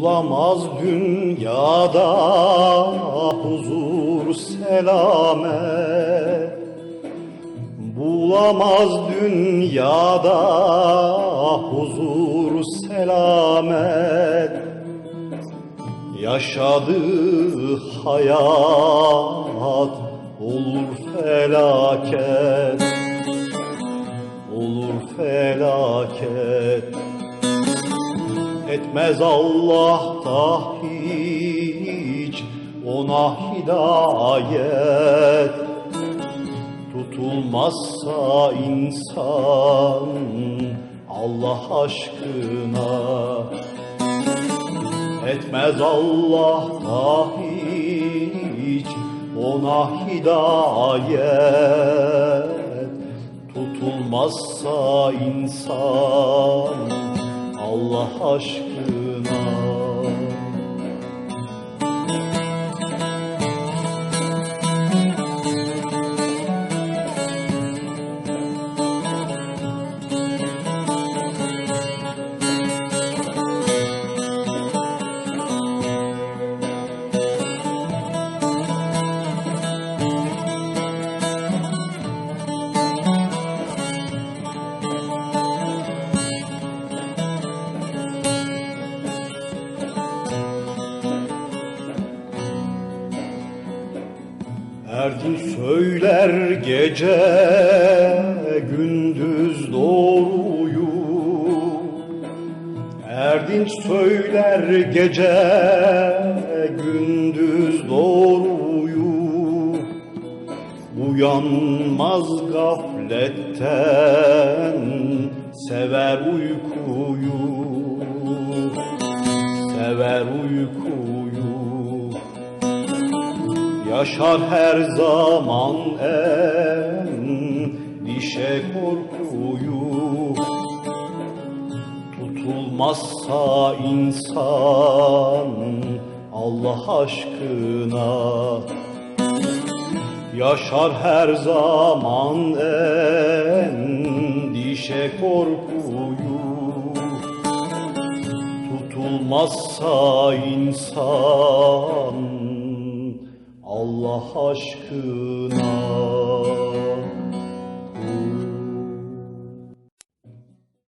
Bulamaz dünyada huzur selamet Bulamaz dünyada huzur selamet Yaşadığı hayat olur felaket. Olur felaket Etmez Allah da ona hidayet. Tutulmazsa insan Allah aşkına. Etmez Allah da ona hidayet. Tutulmazsa insan Allah aşkına Erdin söyler gece gündüz doğruyu. Erdin söyler gece gündüz doğruyu. Uyanmaz gafletten sever uykuyu. Sever uykuyu Yaşar her zaman en dişe korkuyu Tutulmazsa insan Allah aşkına. Yaşar her zaman en dişe korkuyu Tutulmazsa insan Allah aşkına